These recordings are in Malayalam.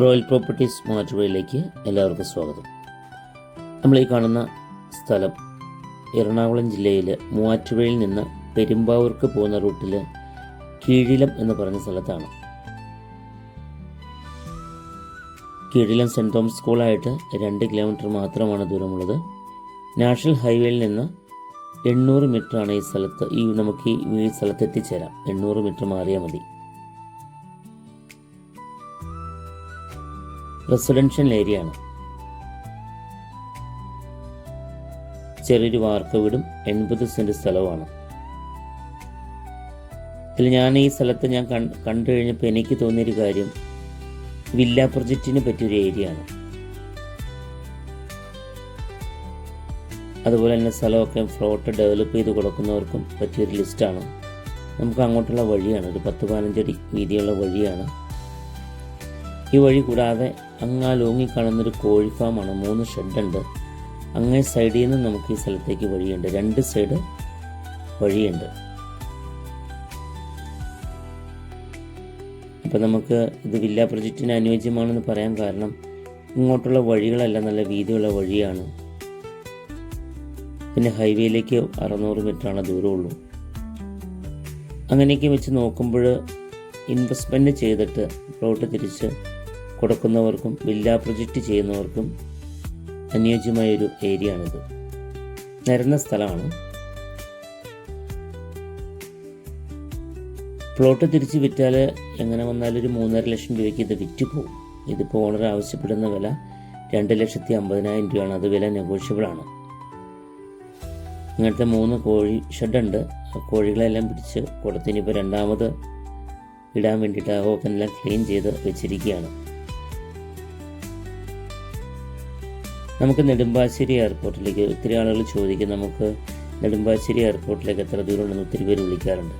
റോയൽ പ്രോപ്പർട്ടീസ് മൂവാറ്റുപുഴയിലേക്ക് എല്ലാവർക്കും സ്വാഗതം. നമ്മൾ ഈ കാണുന്ന സ്ഥലം എറണാകുളം ജില്ലയിലെ മൂവാറ്റുപുഴയിൽ നിന്ന് പെരുമ്പാവൂർക്ക് പോകുന്ന റൂട്ടിൽ കീഴിലം എന്ന് പറഞ്ഞ സ്ഥലത്താണ്. കീഴിലം സെന്റ് തോമസ് സ്കൂളായിട്ട് രണ്ട് കിലോമീറ്റർ മാത്രമാണ് ദൂരമുള്ളത്. നാഷണൽ ഹൈവേയിൽ നിന്ന് എണ്ണൂറ് മീറ്ററാണ് ഈ സ്ഥലത്ത് ഈ നമുക്ക് ഈ സ്ഥലത്ത് എത്തിച്ചേരാം എണ്ണൂറ് മീറ്റർ മാറിയാൽ മതി. റെസിഡൻഷ്യൽ ഏരിയ ആണ്. ചെറിയൊരു വാർക്ക വീടും എൺപത് സെന്റ് സ്ഥലവുമാണ്. ഇതിൽ ഞാൻ ഈ സ്ഥലത്ത് ഞാൻ കണ്ടു കഴിഞ്ഞപ്പോൾ എനിക്ക് തോന്നിയൊരു കാര്യം വില്ല പ്രൊജക്റ്റിന് പറ്റിയൊരു ഏരിയ ആണ്. അതുപോലെ തന്നെ സ്ഥലമൊക്കെ ഫ്ലോട്ട് ഡെവലപ്പ് ചെയ്ത് കൊടുക്കുന്നവർക്കും പറ്റിയൊരു ലിസ്റ്റാണ് നമുക്ക് അങ്ങോട്ടുള്ള വഴിയാണ് ഒരു പത്ത് പതിനഞ്ചടി വീതിയുള്ള വഴിയാണ്. ഈ വഴി കൂടാതെ അങ്ങാ ലോങ്ങി കാണുന്നൊരു കോഴി ഫാമാണ്. മൂന്ന് ഷെഡുണ്ട്. അങ്ങേ സൈഡിൽ നിന്ന് നമുക്ക് ഈ സ്ഥലത്തേക്ക് വഴിയുണ്ട്. രണ്ട് സൈഡ് വഴിയുണ്ട്. അപ്പം നമുക്ക് ഇത് വില്ല പ്രൊജക്റ്റിന് അനുയോജ്യമാണെന്ന് പറയാൻ കാരണം ഇങ്ങോട്ടുള്ള വഴികളല്ല നല്ല വീതിയുള്ള വഴിയാണ്. പിന്നെ ഹൈവേയിലേക്ക് അറുന്നൂറ് മീറ്ററാണ് ദൂരമുള്ളൂ. അങ്ങനെയൊക്കെ വെച്ച് നോക്കുമ്പോൾ ഇൻവെസ്റ്റ്മെന്റ് ചെയ്തിട്ട് പ്ലോട്ട് തിരിച്ച് കൊടുക്കുന്നവർക്കും വില്ല പ്രൊജക്റ്റ് ചെയ്യുന്നവർക്കും അനുയോജ്യമായൊരു ഏരിയ ആണിത് നിരന്ന സ്ഥലമാണ്. പ്ലോട്ട് തിരിച്ച് വിറ്റാൽ എങ്ങനെ വന്നാലും ഒരു മൂന്നര ലക്ഷം രൂപയ്ക്ക് ഇത് വിറ്റ് പോകും ഇതിപ്പോൾ ഓണർ ആവശ്യപ്പെടുന്ന വില രണ്ട് ലക്ഷത്തി അമ്പതിനായിരം രൂപയാണ്. അത് വില നെഗോഷ്യബിൾ ആണ്. ഇങ്ങനത്തെ മൂന്ന് കോഴി ഷെഡുണ്ട്. ആ കോഴികളെല്ലാം പിടിച്ച് കൊടുത്തിനിപ്പോൾ രണ്ടാമത് ഇടാൻ വേണ്ടിയിട്ട് ആ ഓപ്പനെല്ലാം ക്ലീൻ ചെയ്ത് വെച്ചിരിക്കുകയാണ്. നമുക്ക് നെടുമ്പാശ്ശേരി എയർപോർട്ടിലേക്ക് ഒത്തിരി ആളുകൾ ചോദിക്കും നമുക്ക് നെടുമ്പാശ്ശേരി എയർപോർട്ടിലേക്ക് എത്ര ദൂരം ഉണ്ടെന്ന് ഒത്തിരി പേര് വിളിക്കാറുണ്ട്.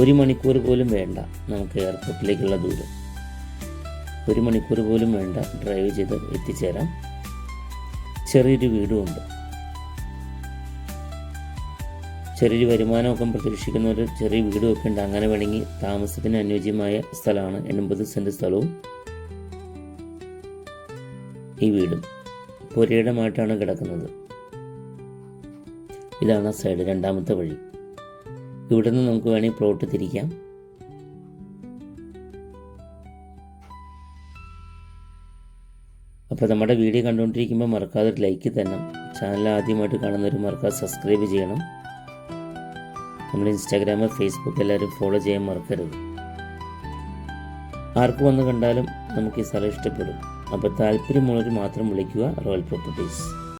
ഒരു മണിക്കൂർ പോലും വേണ്ട നമുക്ക് എയർപോർട്ടിലേക്കുള്ള ദൂരം. ഒരു മണിക്കൂർ പോലും വേണ്ട ഡ്രൈവ് ചെയ്ത് എത്തിച്ചേരാം. ചെറിയൊരു വീടുമുണ്ട് ചെറിയൊരു വരുമാനമൊക്കെ പ്രതീക്ഷിക്കുന്ന ഒരു ചെറിയ വീടുമൊക്കെ ഉണ്ട്. അങ്ങനെ വേണമെങ്കിൽ താമസത്തിന് അനുയോജ്യമായ സ്ഥലമാണ് എൺപത് സെന്റ് സ്ഥലവും ഈ വീടും. പുരയിടമായിട്ടാണ് കിടക്കുന്നത്. ഇതാണ് സൈഡ് രണ്ടാമത്തെ വഴി. ഇവിടെ നിന്ന് നമുക്ക് വേണമെങ്കിൽ പ്ലോട്ട് തിരിക്കാം. അപ്പോൾ നമ്മുടെ വീഡിയോ കണ്ടുകൊണ്ടിരിക്കുമ്പോൾ മറക്കാതെ ഒരു ലൈക്ക് തന്നെ ചാനൽ ആദ്യമായിട്ട് കാണുന്നവർ മറക്കാതെ സബ്സ്ക്രൈബ് ചെയ്യണം. നമ്മൾ ഇൻസ്റ്റാഗ്രാം ഫേസ്ബുക്ക് എല്ലാവരും ഫോളോ ചെയ്യാൻ മറക്കരുത്. ആർക്ക് വന്ന് കണ്ടാലും നമുക്ക് ഈ സ്ഥലം ഇഷ്ടപ്പെടും. അപ്പോൾ താല്പര്യമുള്ളവർ മാത്രം വിളിക്കുക റോയൽ പ്രോപ്പർട്ടീസ്